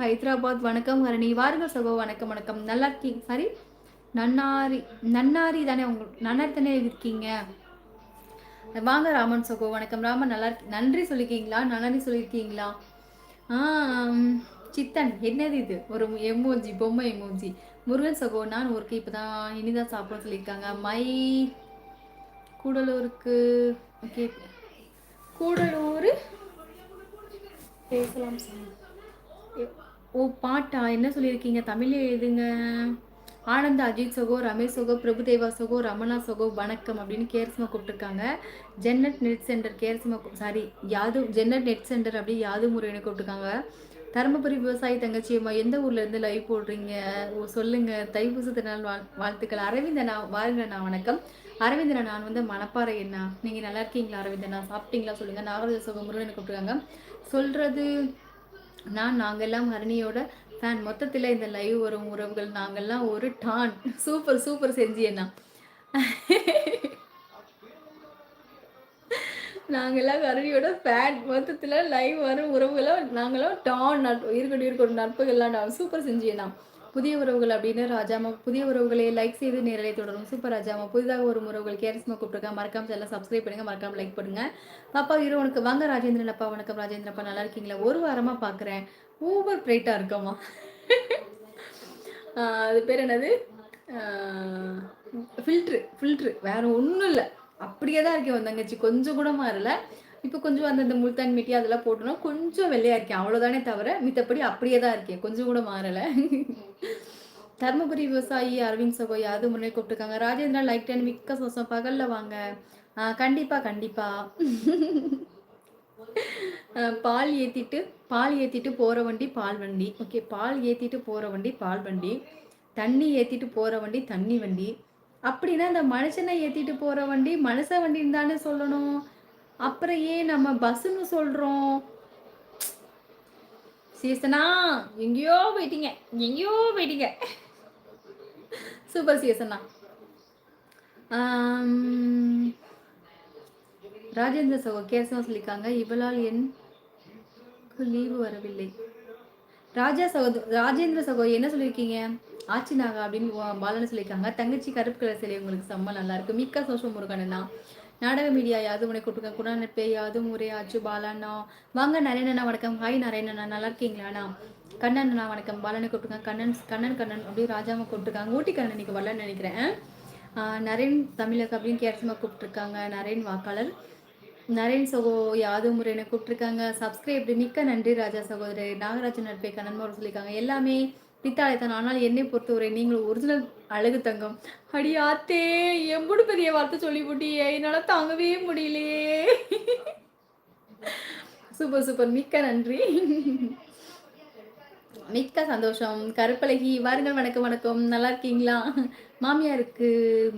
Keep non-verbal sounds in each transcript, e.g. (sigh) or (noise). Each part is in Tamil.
ஹைதராபாத் வணக்கம். ஹரணி வாருங்கள் சகோ வணக்கம் வணக்கம். நல்லா இருக்கீங்க? சாரி நன்னாரி நன்னாரி தானே உங்களுக்கு நன்னாரி தானே இருக்கீங்க? வாங்க ராமன் சகோ வணக்கம். ராமன் நல்லா இருக்கு. நன்றி சொல்லியிருக்கீங்களா நன்றி சொல்லியிருக்கீங்களா சித்தன் என்னது இது? ஒரு எமோஜி பொம்மை எமோஜி. முருகன் சகோ நான் ஒருக்கு இப்போ தான் இனிதான் சாப்பிட சொல்லியிருக்காங்க. மை கூடலூருக்கு ஓகே. கூடலூர்? பேசலாம் சார். ஓ பாட்டா? என்ன சொல்லியிருக்கீங்க? தமிழில் எழுதுங்க. ஆனந்த் அஜித் சகோ ரமேஷ் சகோ பிரபுதேவா சகோ ரமணா சகோ வணக்கம் அப்படின்னு கேர்சிமா கூப்பிட்டுருக்காங்க. Jannat net centre Karishma sorry யாது ஜென்னட் நெட் சென்டர் அப்படி யாது முறையினு கூப்பிட்டுருக்காங்க. தருமபுரி விவசாயி தங்கச்சி அம்மா எந்த ஊர்ல இருந்து லைவ் போடுறீங்க? ஓ சொல்லுங்க. தைப்பூச திருநாள் வாழ் வாழ்த்துக்கள். அரவிந்தனா வாருங்கண்ணா வணக்கம். அரவிந்தனா நான் வந்து மணப்பாறை என்ன நீங்கள் நல்லா இருக்கீங்களா அரவிந்தனா சாப்பிட்டீங்களா சொல்லுங்கள் நாகராஜ சகோ முருகனை கூப்பிட்டுருக்காங்க. சொல்கிறது நான் நாங்கெல்லாம் ஹரணியோட ஃபேன் மொத்தத்தில் இந்த லைவ் வரும் உறவுகள் நாங்கள்லாம் ஒரு டான். சூப்பர் சூப்பர் செஞ்சியண்ணா நாங்கள்லாம் கரணியோட ஃபேன் மொத்தத்தில் லைவ் வரும் உறவுகளும் நாங்களும் டான் நட்பு இருக்கட்டும் இருக்கட்டும் நட்புகள்லாம் சூப்பர் செஞ்சியண்ணா புதிய உறவுகள் அப்படின்னு ராஜாமா புதிய உறவுகளை லைக் செய்து நேரலை தொடரும். சூப்பர் ராஜாமா புதிதாக ஒரு உறவுகள் கேரிஸ்மா கூப்பிட்டுருக்கா மறக்காம எல்லாம் சப்ஸ்கிரைப் பண்ணுங்க மறக்காம லைக் பண்ணுங்க. பாப்பா ஹீரோ உனக்கு வாங்க ராஜேந்திரன் அப்பா வணக்கம் ராஜேந்திரன் அப்பா நல்லா இருக்கீங்களா? ஒரு வாரமா பாக்குறேன். ஓவர் பிரைட்டா இருக்கமா அது பேர் என்னது? ஃபில்ட்ரு ஃபில்ட்ரு வேற ஒன்றும் இல்லை. அப்படியே தான் இருக்கேன் வந்தங்கச்சி. கொஞ்சம் கூட மாறல. இப்போ கொஞ்சம் அந்த இந்த முல்தான் மிட்டி அதெல்லாம் போட்டோம்னா கொஞ்சம் வெள்ளையா இருக்கேன் அவ்வளோதானே தவிர மித்தப்படி அப்படியே தான் இருக்கேன் கொஞ்சம் கூட மாறலை. தர்மபுரி விவசாயி அரவிந்த் சகோ யாது முன்னே கூப்பிட்டுருக்காங்க? ராஜேந்திரா லைக் டைன் மிக்க சோசம் பகல்ல வாங்க. கண்டிப்பா கண்டிப்பா. பால் ஏத்திட்டு பால் ஏத்திட்டு போற வண்டி பால் வண்டி. ஓகே பால் ஏத்திட்டு போற வண்டி பால் வண்டி. தண்ணி ஏத்திட்டு போற வண்டி தண்ணி வண்டி. அப்படின்னா இந்த மனுஷனை ஏத்திட்டு போற வண்டி மனுஷ வண்டின்னு தானே சொல்லணும். அப்புறம் ஏன் நம்ம பஸ்ஸுன்னு சொல்கிறோம் சீசனா எங்கேயோ போயிட்டீங்க எங்கேயோ போயிட்டீங்க. சூப்பர் சீசனா. ராஜேந்திர சகோ கேசவா சொல்லியிருக்காங்க இவளால் என் லீவு வரவில்லை. ராஜா சகோ ராஜேந்திர சகோ என்ன சொல்லியிருக்கீங்க? ஆச்சி நாகா அப்படின்னு பாலன்னு சொல்லியிருக்காங்க தங்கச்சி கருப்பு கலர் சிலை உங்களுக்கு செம்ம நல்லா இருக்கு மிக்க சோஷம் முருகனா நாடக மீடியா யாது உனக்கு கூப்பிட்டுருக்கேன் குணா நட்பே யாதும் முறை ஆச்சு பாலாண்ணா. வாங்க நரேனண்ணா வணக்கம். ஹாய் நரேனண்ணா. நல்லா இருக்கீங்களாண்ணா? கண்ணன் அண்ணா வணக்கம் பாலனை கூப்பிட்டுருக்கேன் கண்ணன் கண்ணன் கண்ணன் அப்படியே ராஜாவை கூப்பிட்டுருக்காங்க ஊட்டி கண்ணன் இன்னைக்கு வரலன்னு நினைக்கிறேன். நரேன் தமிழக அப்படின்னு கேரசமாக கூப்பிட்டுருக்காங்க நரேன் வாக்காளர். நரேன் சகோ யாது முறையினை கூப்பிட்டுருக்காங்க சப்ஸ்கிரைப் மிக்க நன்றி ராஜா சகோதரர். நாகராஜன் நட்பை கண்ணன் சொல்லியிருக்காங்க. எல்லாமே பித்தாளைத்தான் ஆனால் என்னை பொறுத்தவரை நீங்கள் ஒரிஜினல் அழகு தங்கம். அடி ஆத்தே எம்புடு பெரிய வார்த்தை சொல்லி போட்டியே என்னால் தாங்கவே முடியலையே. Super super. மிக்க நன்றி. மிக்க சந்தோஷம். கருப்பழகி வாருங்கள் வணக்கம் வணக்கம். நல்லா இருக்கீங்களா? மாமியாருக்கு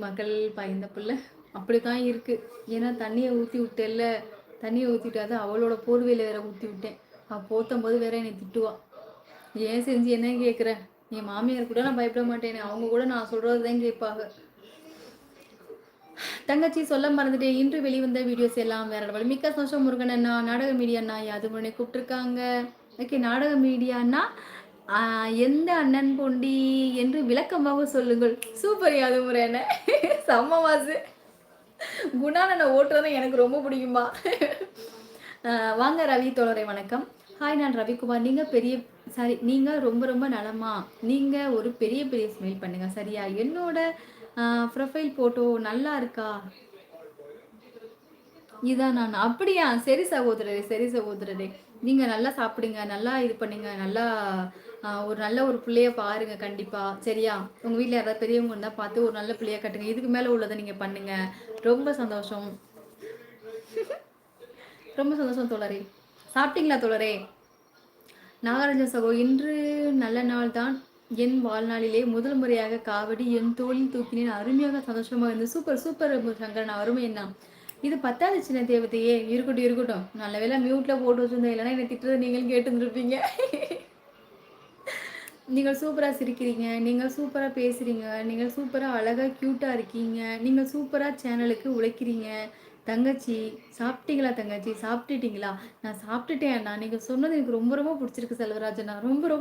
மகள் பயந்த பிள்ளை. அப்படித்தான் இருக்கு. ஏன்னா தண்ணியை ஊற்றி விட்டேல்ல. தண்ணியை ஊற்றிட்டு அவளோட போர்வையில் வேற ஊற்றி விட்டேன். அவள் போத்தும் போது வேற என்னை திட்டுவா. ஏன் செஞ்சு என்ன கேட்குறேன் என் மாமியார் கூட நான் பயப்பட மாட்டேனே. அவங்க கூட நான் சொல்கிறது தான் கேட்பாங்க. தங்கச்சி சொல்ல மறந்துட்டேன். இன்று வெளிவந்த வீடியோஸ் எல்லாம் வேற மிக்க சந்தோஷம் முருகன் அண்ணா. நாடக மீடியாண்ணா யாது முன்னே கூப்பிட்டுருக்காங்க? ஓகே நாடக மீடியாண்ணா எந்த அண்ணன் பொண்டி என்று விளக்கமாக சொல்லுங்கள். சூப்பர் யாது முறை என்ன செம்ம மாசு குணானனை ஓட்டுறது எனக்கு ரொம்ப பிடிக்குமா வாங்க ரவி தோழரை வணக்கம். ஹாய் நான் ரவிக்குமார். நீங்கள் பெரிய சாரி நீங்கள் ரொம்ப ரொம்ப நலமா? நீங்கள் ஒரு பெரிய பெரிய ஸ்மைல் பண்ணுங்கள் சரியா? என்னோட ப்ரொஃபைல் ஃபோட்டோ நல்லா இருக்கா? இதான் நான். அப்படியா? சரி சகோதரரே சரி சகோதரரே. நீங்கள் நல்லா சாப்பிடுங்க நல்லா இது பண்ணுங்க நல்லா ஒரு நல்ல ஒரு பிள்ளைய பாருங்க கண்டிப்பாக சரியா? உங்கள் வீட்டில் யாராவது பெரியவங்க இருந்தால் பார்த்து ஒரு நல்ல பிள்ளைய கட்டுங்க. இதுக்கு மேலே உள்ளதை நீங்கள் பண்ணுங்க. ரொம்ப சந்தோஷம். (laughs) ரொம்ப சந்தோஷம் தோழரே. சாப்பிட்டீங்களா தோழரே? நாகராஜன் சகோ இன்று நல்ல நாள் தான் என் வாழ்நாளிலே முதல் முறையாக காவடி என் தோளில் தூக்கினேன் அருமையாக சந்தோஷமாக இருந்து சூப்பர் சூப்பர் சங்கரன் அருமை என்ன இது பத்தாவது சின்ன தேவதையே. இருக்கட்டும் இருக்கட்டும். நல்ல வேலை மியூட்டில் போட்டு வச்சிருந்தேன் இல்லைன்னா என்னை திட்டுறது நீங்களும் கேட்டுருந்துருப்பீங்க. நீங்கள் சூப்பராக சிரிக்கிறீங்க நீங்கள் சூப்பராக பேசுகிறீங்க நீங்கள் சூப்பராக அழகாக க்யூட்டாக இருக்கீங்க நீங்கள் சூப்பராக சேனலுக்கு உழைக்கிறீங்க தங்கச்சி சாப்பிட்டீங்களா தங்கச்சி? சாப்பிட்டுட்டீங்களா? நான் சாப்பிட்டுட்டேன் அண்ணா. நீங்கள் சொன்னது எனக்கு ரொம்ப ரொம்ப பிடிச்சிருக்கு செல்வராஜண்ணா ரொம்ப ரொம்ப